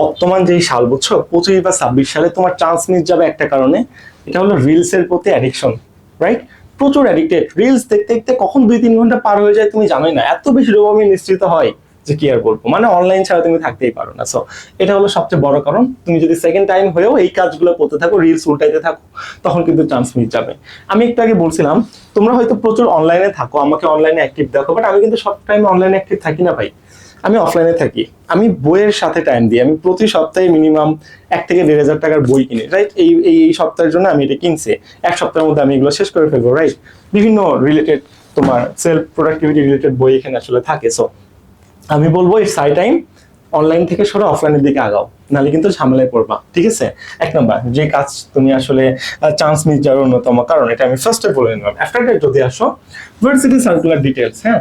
বর্তমান যেই সাল বুঝছ, পঁচিশ বা ছাব্বিশ সালে তোমার চান্স মিস যাবে একটা কারণে। এটা হলো রিলস এর প্রতি অ্যাডিকশন রাইট প্রচুর অ্যাডিক্টেড রিলস দেখতে দেখতে কখন দুই তিন ঘণ্টা পার হয়ে যায় তুমি জানোই না। এত বেশি ডোপামিন নিশ্চিত হয় যে কি আর বলব? মানে অনলাইন ছাড়া তুমি থাকতেই পারো না। সো এটা হলো সবচেয়ে বড় কারণ। তুমি যদি সেকেন্ড টাইম হয়েও এই কাজগুলো করতে থাকো রিলস উল্টাইতে থাকো, তখন কিন্তু চান্স মিস যাবে। আমি একটু আগে বলছিলাম, তোমরা হয়তো প্রচুর অনলাইনে থাকো, আমাকে অনলাইনে অ্যাক্টিভ দেখো বাট আমি কিন্তু সব টাইম অনলাইনে অ্যাক্টিভ থাকি না ভাই। আমি অফলাইনে থাকি। আমি বইয়ের সাথে টাইম দিই। আমি প্রতি সপ্তাহে মিনিমাম এক থেকে দেড় হাজার টাকার বই কিনি রাইট এই এই সপ্তাহের জন্য আমি এটা কিনছি। এক সপ্তাহের মধ্যে আমি এগুলো শেষ করে ফেলব রাইট বিভিন্ন রিলেটেড তোমার সেলফ প্রোডাক্টিভিটি রিলেটেড বই এখানে আসলে থাকে। সো আমি বলব এই সাই টাইম অনলাইন থেকে সরে অফলাইনের দিকে আগাও, নাহলে কিন্তু ঝামেলায় পড়বা, ঠিক আছে? এক নম্বর, যে কাজ তুমি আসলে চান্স মিস যাওয়ার অন্যতম কারণ, এটা আমি ফার্স্টে বলে নিলাম। দ্যাট যদি আসো ভার্সিটি সার্কুলার ডিটেলস হ্যাঁ?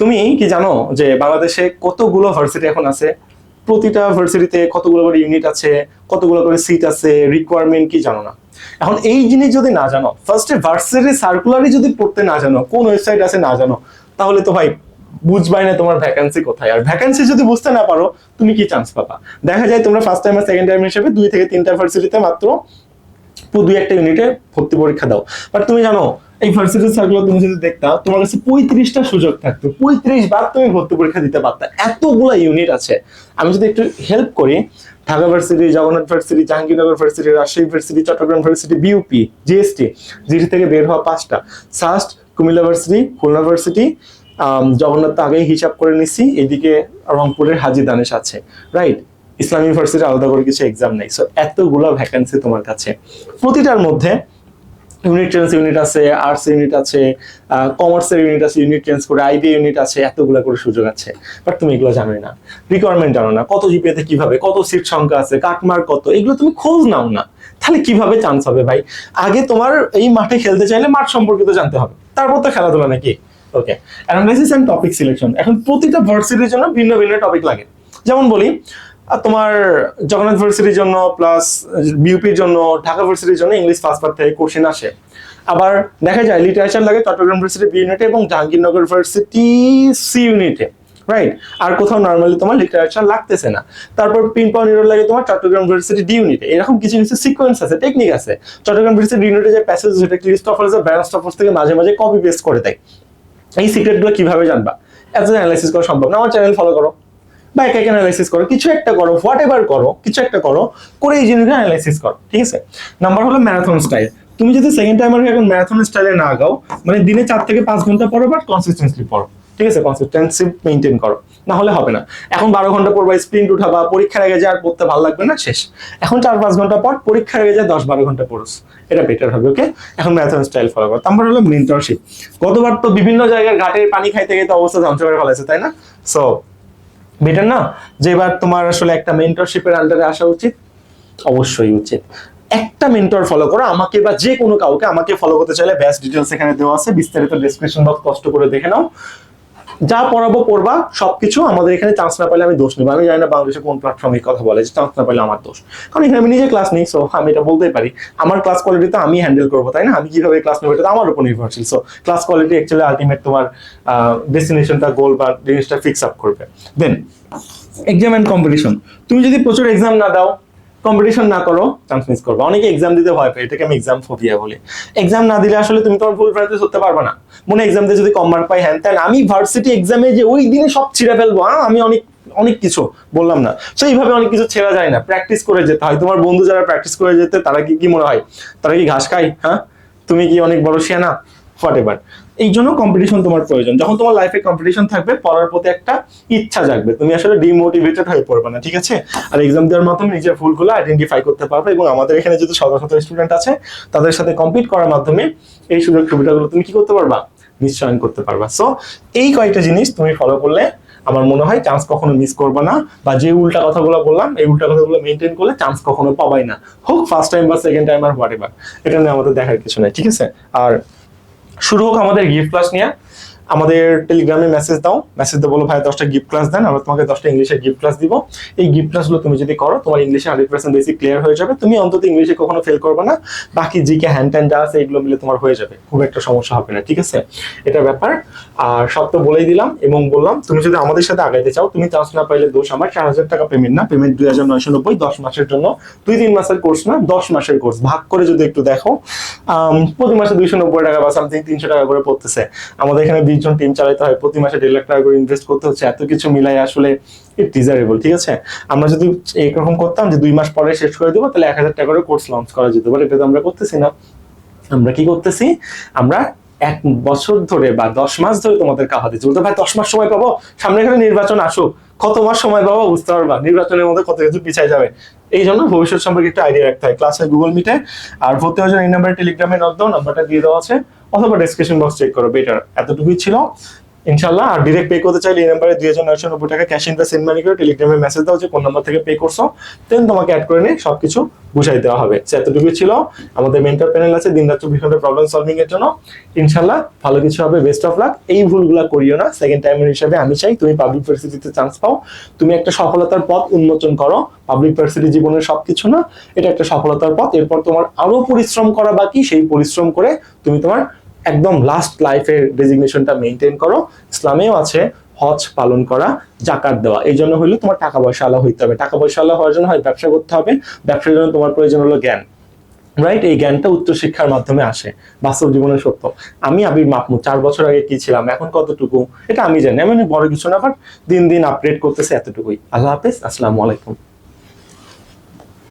তুমি কি জানো যে বাংলাদেশে কতগুলো ভার্সিটি এখন আছে? প্রতিটা ভার্সিটিতে কতগুলো করে ইউনিট আছে? কতগুলো করে সিট আছে? রিকোয়ারমেন্ট কি জানো না? এখন এই জিনিস যদি না জানো ফার্স্টে ভার্সিটি সার্কুলারই যদি পড়তে না জানো, কোন ওয়েবসাইট আছে না জানো, তাহলে তো ভাই বুঝবাই না তোমার ভ্যাকান্সি কোথায়। আর ভ্যাকান্সি যদি বুঝতে না পারো, তুমি কি চান্স পাবা? দেখা যায় তোমরা ফার্স্ট টাইম আর সেকেন্ড টাইম হিসেবে দুই থেকে তিনটা ভার্সিটিতে মাত্র দুই একটা ইউনিটে ভর্তি পরীক্ষা দাও। বাট তুমি জানো, এই ভার্সিটি সার্কুলার তুমি যদি তোমার কাছে পঁয়ত্রিশটা সুযোগ থাকতো। পঁয়ত্রিশ বার তুমি ভর্তি পরীক্ষা দিতে এতগুলা ইউনিট আছে। আমি যদি একটু হেল্প করি, Dhaka varsity Jagannath varsity Jahangirnagar varsity Rajshahi varsity Chattogram varsity BUP GST GT থেকে বের হওয়া পাঁচটা। SUST Cumilla varsity Khulna varsity Jagannath তো আগেই হিসাব করে নিছি, এদিকে রংপুরের হাজি দানেশ আছে। রাইট ইসলামী ইউনিভার্সিটি আলাদা করে কিছু এক্সাম নেই। সো এতগুলো ভ্যাকেন্সি তোমার কাছে। প্রতিটার মধ্যে ইউনিট চেঞ্জ ইউনিট আছে আর্টস ইউনিট আছে কমার্সের ইউনিট আছে ইউনিট চেঞ্জ করে আইবি ইউনিট আছে, এতগুলো করে সুযোগ আছে। বাট তুমি এগুলো জানোই না। রিকোয়ারমেন্ট জানো না। কত জিপিএতে কীভাবে, কত সিট সংখ্যা আছে কাটমার্ক কত, এগুলো তুমি খোঁজ নাও না। তাহলে কীভাবে চান্স হবে ভাই? আগে তোমার এই মাঠে খেলতে চাইলে মাঠ সম্পর্কিত জানতে হবে। তারপর তো খেলাধুলা নাকি? Okay analysis and topic selection এখন প্রতিটা ভার্সিটির জন্য ভিন্ন ভিন্ন টপিক লাগে। যেমন বলি তোমার জগন্নাথ ভার্সিটির জন্য প্লাস বিউপির জন্য, ঢাকা ভার্সিটির জন্য ইংলিশ ফার্স্ট থেকে কোশ্চেন আসে। আবার দেখা যায় লিটারেচার লাগে চট্টগ্রাম ভার্সিটি বি ইউনিটে এবং জাহাঙ্গীরনগর ভার্সিটি সি ইউনিটে রাইট আর কোথাও নর্মালি তোমার লিটারেচার লাগতেছে না। তারপর পিন নিরোল লাগে তোমার চট্টগ্রাম ভার্সিটি ডি ইউনিটে এরকম কিছু কিছু সিকোয়েন্স আছে টেকনিক আছে। চট্টগ্রাম ভার্সিটি ইউনিটে যে প্যাসেজ যেটা ক্রিস্টফার্স ব্যারাস্টফার্স থেকে মাঝে মাঝে কপি পেস্ট করে দেয়। এই সিক্রেটগুলো কীভাবে জানবা? এত অ্যানালাইসিস করা সম্ভব না। আমার চ্যানেল ফলো করো। বা একা অ্যানালাইসিস করো, কিছু একটা করো হোয়াট এভার করো, কিছু একটা করো, করে এই জিনিসটা অ্যানালাইসিস করো, ঠিক আছে? নাম্বার হলো ম্যারাথন স্টাইল তুমি যদি সেকেন্ড টাইমার এখন ম্যারাথন স্টাইলে না গাও মানে দিনে চার থেকে পাঁচ ঘণ্টা পড়ো বাট কনসিস্টেন্সলি পড়ো, ঠিক আছে? কনসিস্টেন্সি মেনটেন করো, না হলে হবে না। এখন বারো ঘণ্টা পড়বা স্প্রিন্ট উঠাবা, পরীক্ষার আগে যা আর পড়তে ভালো লাগবে না, শেষ। এখন চার পাঁচ ঘণ্টা পর পরীক্ষার আগে যা দশ বারো ঘণ্টা পড়োস, এটা বেটার হবে ওকে এখন ম্যারাথন স্টাইল ফলো করো। তারপর হলো মেন্টরশিপ গতবার তো বিভিন্ন জায়গায় ঘাটের পানি খাইতে গিয়ে তো অবস্থা ধ্বংস করে ফেলেছে তাই না? সো বেটার না? যে এবার তোমার আসলে একটা মেন্টরশিপের আন্ডারে আসা উচিত? অবশ্যই উচিত। একটা মেন্টর ফলো করো, আমাকে বা যে কোনো কাউকে আমাকে ফলো করতে চাইলে ব্যাস ডিটেলস এখানে দেওয়া আছে। বিস্তারিত ডেসক্রিপশন বক্স কষ্ট করে দেখে নাও। যা পড়াবো, পড়বা, সবকিছু আমাদের এখানে চান্স না পাইলে আমি দোষ নেব। আমি জানি না বাংলাদেশে কোন প্ল্যাটফর্মে কথা বলে যে চান্স না পাইলে আমার দোষ। কারণ এখানে আমি নিজে ক্লাস নিই সো আমি এটা বলতেই পারি। আমার ক্লাস কোয়ালিটি তো আমি হ্যান্ডেল করব, তাই না? আমি কীভাবে ক্লাস নেব এটা আমার উপর নির্ভরশীল। So class quality actually ultimate তোমার ডেস্টিনেশনটা গোল বা জিনিসটা ফিক্স আপ করবে। দেন এক্সাম অ্যান্ড কম্পিটিশন তুমি যদি প্রচুর এক্সাম না দাও কম্পিটিশন না করো চান্স মিস করবে। অনেকে এক্সাম দিতে ভয় পায়, এটাকে আমি এক্সাম ফোবিয়া বলি। এক্সাম না দিলে আসলে তুমি তোমার ফুল প্র্যাকটিস করতে পারবে না। মনে এক্সাম দিয়ে যদি কম মার্ক পাই, হ্যান তেন আমি ভার্সিটি এক্সামে যে ওই দিনে সব ছিঁড়ে ফেলব। আমি অনেক অনেক কিছু বললাম না। তো এইভাবে অনেক কিছু ছেড়া যায় না। প্র্যাকটিস করে যেতে হয়। তোমার বন্ধু যারা প্র্যাকটিস করে যেতে, তারা কি কি মনে হয়? তারা কি ঘাস খায়? হ্যাঁ? তুমি কি অনেক বড় শিয়ানা? হোয়াট এভার এই জন্য কম্পিটিশন তোমার প্রয়োজন। যখন তোমার লাইফে কম্পিটিশন থাকবে, পড়ার প্রতি একটা ইচ্ছা জাগবে। তুমি আসলে ডিমোটিভেটেড হয়ে পড়বে না, ঠিক আছে? আর এক্সাম দেওয়ার মাধ্যমে নিজের ভুলগুলো আইডেন্টিফাই করতে পারবে এবং আমাদের এখানে যেহেতু শত শত স্টুডেন্ট আছে, তাদের সাথে কম্পিট করার মাধ্যমে এই সুযোগ সুবিধাগুলো তুমি কি করতে পারবা? নিশ্চয়ন করতে পারবা। সো এই কয়েকটা জিনিস তুমি ফলো করলে আমার মনে হয় চান্স কখনো মিস করবে না বা যে উল্টা কথাগুলো বললাম, এই উল্টা কথাগুলো মেনটেন করলে চান্স কখনো পাবাই না। হোক ফার্স্ট টাইম বা সেকেন্ড টাইম আর হোয়াট এভার এটা নিয়ে আমাদের দেখার কিছু নাই, ঠিক আছে? আর শুরু হোক আমাদের গিফট ক্লাস নিয়ে। আমাদের টেলিগ্রামে মেসেজ দাও। মেসেজ দিয়ে বলো, ভাই, দশটা গিফট ক্লাস দেন, আমরা তোমাকে দশটা ইংলিশের গিফট ক্লাস দিব। এই গিফট ক্লাসগুলো তুমি যদি করো, তোমার ইংলিশে হান্ড্রেড পার্সেন্ট বেসিক ক্লিয়ার হয়ে যাবে। তুমি অন্তত ইংলিশে কখনো ফেল করবে না। বাকি জিকে হ্যান্ড ট্যান্ড আছে এগুলো মিলে তোমার হয়ে যাবে। খুব একটা সমস্যা হবে না, ঠিক আছে? এটা ব্যাপার। আর সব তো বলেই দিলাম এবং বললাম, তুমি যদি আমাদের সাথে আগাইতে চাও, তুমি চান্স না পাইলে দোষ আমার। চার হাজার টাকা পেমেন্ট না পেমেন্ট দুই হাজার নয়শো নব্বই, দশ মাসের জন্য। দুই তিন মাসের কোর্স না, দশ মাসের কোর্স ভাগ করে যদি একটু দেখো প্রতি মাসে দুইশো নব্বই টাকা বা সামথিং তিনশো টাকা করে পড়তেছে। আমাদের এখানে বিশ টিম চালাতে হয়, প্রতি মাসে দেড় লাখ টাকা করে ইনভেস্ট করতে হচ্ছে, এত কিছু মিলাই আসলে ডিজারেবল ঠিক আছে? আমরা যদি এরকম করতাম যে দুই মাস পরে শেষ করে দেবো, তাহলে এক হাজার টাকা করে কোর্স লঞ্চ করা যেত বাট এটা তো আমরা করতেছি না। আমরা কি করতেছি? আমরা এক বছর ধরে বা দশ মাস ধরে তোমাদের কাহা দিচ্ছি। বলতে, ভাই, দশ মাস সময় পাবো? সামনে এখানে নির্বাচন আসুক। কত মাস সময় পাবো? বুঝতে পারবা? নির্বাচনের মধ্যে কত কিছু পিছায় যাবে। এই জন্য ভবিষ্যৎ সম্পর্কে একটু আইডিয়া রাখতে হয়। ক্লাসে গুগল মিটে আর ভর্তি হওয়ার জন্য এই নাম্বারে টেলিগ্রামে নক নাম্বারটা দিয়ে দেওয়া আছে, অথবা ডেসক্রিপশন বক্স চেক করো বেটার এতটুকুই ছিল। ইনশাল্লাহ আর ডিরেক্ট পে করতে চাইলে এই নাম্বারে দুই হাজার নয়শো নব্বই টাকা cash in the send money করে টেলিগ্রামে মেসেজ দাও যে কোন নাম্বার থেকে পে করছ। দেন তোমাকে অ্যাড করে নিয়ে সবকিছু বুঝাই দেওয়া হবে। সে এতটুকুই ছিল। আমাদের মেন্টার প্যানেল আছে দিন রাত চব্বিশ ঘণ্টা প্রবলেম সলভিং এর জন্য। ইনশাল্লাহ ভালো কিছু হবে বেস্ট অফ লাক এই ভুলগুলা করিও না। সেকেন্ড টাইমের হিসাবে আমি চাই, তুমি পাবলিক ভার্সিটিতে চান্স পাও। তুমি একটা সফলতার পথ উন্মোচন করো। পাবলিক ভার্সিটি জীবনের সবকিছু না, এটা একটা সফলতার পথ। এরপর তোমার আরও পরিশ্রম করা বাকি, সেই পরিশ্রম করে তুমি তোমার একদম লাস্ট লাইফের ডেজিগনেশনটা মেনটেন করো। ইসলামেও আছে হজ পালন করা, জাকাত দেওয়া। এই জন্য হইলে তোমার টাকা পয়সা আলা হইতে হবে। টাকা পয়সা আলা হওয়ার জন্য হয় ব্যবসা করতে হবে। ব্যবসার জন্য তোমার প্রয়োজন হলো জ্ঞান। রাইট এই জ্ঞানটা উচ্চ শিক্ষার মাধ্যমে আসে। বাস্তব জীবনের সত্য। আমি আবির মাহমুদ, চার বছর আগে কি ছিলাম? এখন কতটুকু? এটা আমি জানি। আমি বড় কিছু না বাট দিন দিন আপডেট করতেছে এতটুকুই। আল্লাহ হাফেজ। আসসালামু আলাইকুম।